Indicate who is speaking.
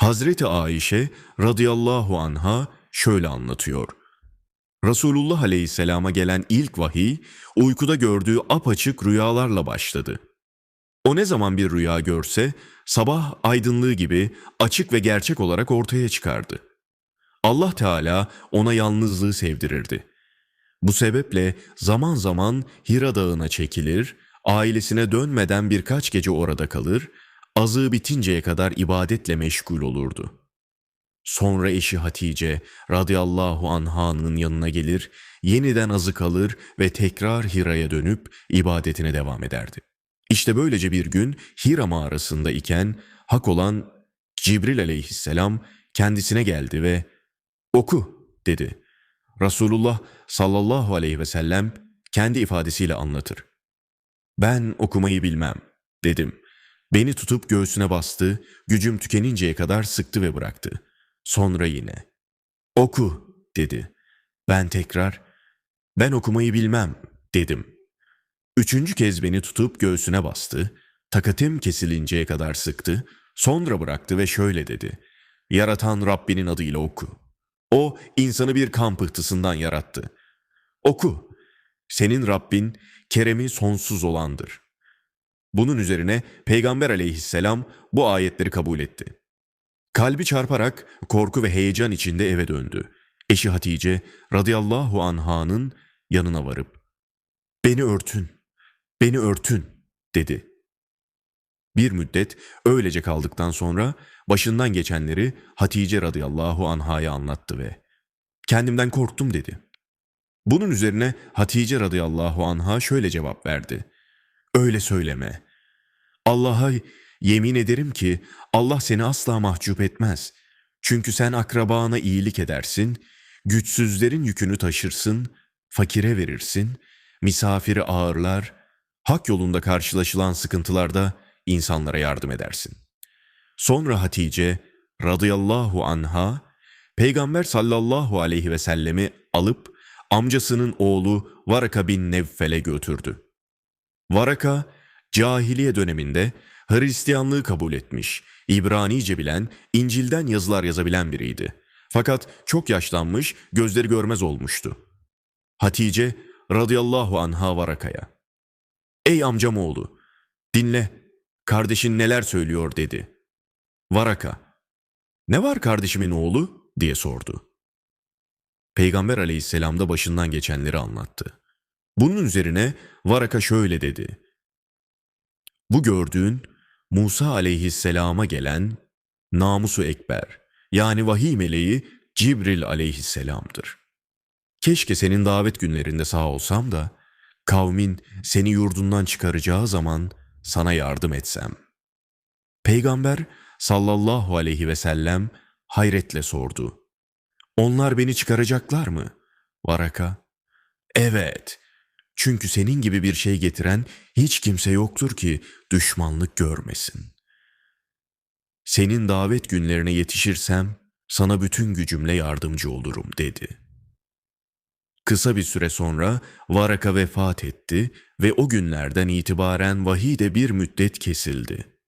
Speaker 1: Hazreti Ayşe radıyallahu anha şöyle anlatıyor. Resulullah aleyhisselama gelen ilk vahiy uykuda gördüğü apaçık rüyalarla başladı. O ne zaman bir rüya görse sabah aydınlığı gibi açık ve gerçek olarak ortaya çıkardı. Allah Teala ona yalnızlığı sevdirirdi. Bu sebeple zaman zaman Hira Dağı'na çekilir, ailesine dönmeden birkaç gece orada kalır, azığı bitinceye kadar ibadetle meşgul olurdu. Sonra eşi Hatice radıyallahu anhanın yanına gelir, yeniden azı kalır ve tekrar Hira'ya dönüp ibadetine devam ederdi. İşte böylece bir gün Hira mağarasında iken hak olan Cibril aleyhisselam kendisine geldi ve oku dedi. Resulullah sallallahu aleyhi ve sellem kendi ifadesiyle anlatır. Ben okumayı bilmem dedim. Beni tutup göğsüne bastı, gücüm tükeninceye kadar sıktı ve bıraktı. Sonra yine oku dedi. Ben tekrar ben okumayı bilmem dedim. Üçüncü kez beni tutup göğsüne bastı, takatim kesilinceye kadar sıktı, sonra bıraktı ve şöyle dedi. Yaratan Rabbinin adıyla oku. O insanı bir kan pıhtısından yarattı. Oku. Senin Rabbin keremi sonsuz olandır. Bunun üzerine Peygamber aleyhisselam bu ayetleri kabul etti. Kalbi çarparak korku ve heyecan içinde eve döndü. Eşi Hatice radıyallahu anhanın yanına varıp ''Beni örtün, beni örtün.'' dedi. Bir müddet öylece kaldıktan sonra başından geçenleri Hatice radıyallahu anhaya anlattı ve ''Kendimden korktum.'' dedi. Bunun üzerine Hatice radıyallahu anha şöyle cevap verdi. Öyle söyleme. Allah'a yemin ederim ki Allah seni asla mahcup etmez. Çünkü sen akrabana iyilik edersin, güçsüzlerin yükünü taşırsın, fakire verirsin, misafiri ağırlar, hak yolunda karşılaşılan sıkıntılarda insanlara yardım edersin. Sonra Hatice radıyallahu anha Peygamber sallallahu aleyhi ve sellemi alıp amcasının oğlu Varaka bin Nevfel'e götürdü. Varaka, cahiliye döneminde Hristiyanlığı kabul etmiş, İbranice bilen, İncil'den yazılar yazabilen biriydi. Fakat çok yaşlanmış, gözleri görmez olmuştu. Hatice radıyallahu anha Varaka'ya. Ey amcam oğlu, dinle, kardeşin neler söylüyor dedi. Varaka, ne var kardeşimin oğlu diye sordu. Peygamber aleyhisselam da başından geçenleri anlattı. Bunun üzerine Varaka şöyle dedi. Bu gördüğün Musa aleyhisselama gelen namusu ekber yani vahiy meleği Cibril aleyhisselamdır. Keşke senin davet günlerinde sağ olsam da kavmin seni yurdundan çıkaracağı zaman sana yardım etsem. Peygamber sallallahu aleyhi ve sellem hayretle sordu. Onlar beni çıkaracaklar mı? Varaka, evet. Çünkü senin gibi bir şey getiren hiç kimse yoktur ki düşmanlık görmesin. Senin davet günlerine yetişirsem sana bütün gücümle yardımcı olurum dedi. Kısa bir süre sonra Varaka vefat etti ve o günlerden itibaren vahiy de bir müddet kesildi.